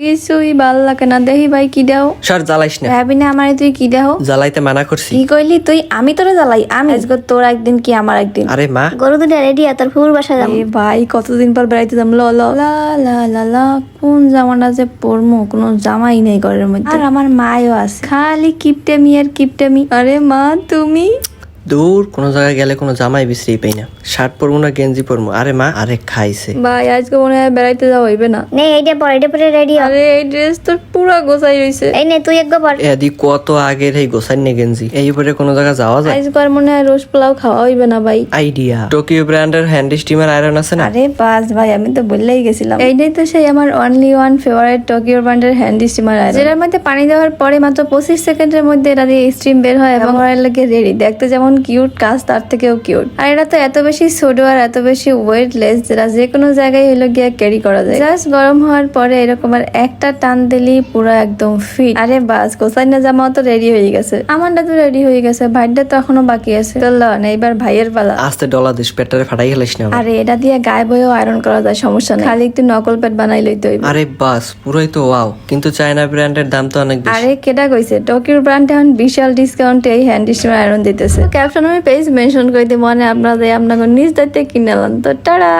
কিছুই ভালো লাগে না। দেখি ভাই কি দেও? সর জ্বালাইস না। ভাবি না আমারে তুই কি দেও? জ্বালাইতে মানা করছি। কি কইলি তুই? আমি তোরে জ্বালাই। আমি আজকে তোর একদিন কি আমার একদিন? আরে মা। গরু দুটা রেডি তোর ফুর বাসা যাব। এ ভাই কতদিন পর বেড়াইতে যাম? ল ল। লা লা লা লা কোন জামাটা যে পরমু? কোনো জামাই নেই ঘরের মধ্যে। আর আমার মায়ও আছে। খালি কিপটেমি আর কিপটেমি। আরে মা তুমি দূর কোনো জায়গায় গেলে কোনো জামাই বিশ্রি পাই না। শার্ট পরবো না গেঞ্জি পরবো। আরে মা আরে খাইছে। ভাই আজকে মনে হয় বেড়াইতে যাওয়া হইবে না। নে এইটা পর এইটা পরে রেডি হ। আরে এই ড্রেস তো পুরা গোছাই রইছে। এই নে তুই একবার পর। এদি কত আগের এই গোসাইনে গেঞ্জি। এই উপরে কোনো জায়গা যাওয়া যায়? আজকে আর মনে হয় রোজ পোলাও খাওয়া হইবে না ভাই। আইডিয়া। টোকিও ব্র্যান্ডের হ্যান্ড স্টিমার আয়রন আছে না? আরে বাস ভাই আমি তো বললেই গেছিলাম। এইটাই তো সেই আমার অনলি ওয়ান ফেভারিট টোকিও ব্র্যান্ডের হ্যান্ড স্টিমার আয়রন। যেটার মধ্যে পানি দেওয়ার পরে মাত্র পঁচিশ সেকেন্ডের মধ্যে এটা দিয়ে স্টিম বের হয় এবং ওরা লাগে রেডি দেখতে যেমন কিউট কাজ তার থেকেও কিউট। আর এটা তো এত বেশি সোডো আর এত বেশি ওয়েটলেস যেটা যে কোনো জায়গায় হলো গিয়ে ক্যারি করা যায়। জাস্ট গরম হওয়ার পরে এরকম আর একটা টান দিলেই পুরো একদম ফিট আরে বাস কোসাইনা জামাও তো রেডি হয়ে গেছে। আমারটা তো রেডি হয়ে গেছে ভাইটা তো এখনও বাকি আছে। তো লন এইবার ভাইয়ের পালা। আস্তে ডলা দিস পেটারে ফাটাই হেলিস না আরে এটা দিয়ে গায়ে বয়েও আয়রন করা যায় সমস্যা নেই। খালি একটু নকল পেট বানাই লইতে হইবে। আরে বাস পুরোই তো ওয়াও কিন্তু চায়না ব্র্যান্ডের দাম তো অনেক বেশি। আরে কেটা কইছে? টোকিওর ব্র্যান্ড এখন বিশাল ডিসকাউন্টে এই হ্যান্ড স্টিমার আয়রন দিতেছে। ক্যাপশন আমি পেজ মেনশন করে দিব মানে আপনাদের আপনাকে নিজ দায়িত্বে কিনে তো টাটা!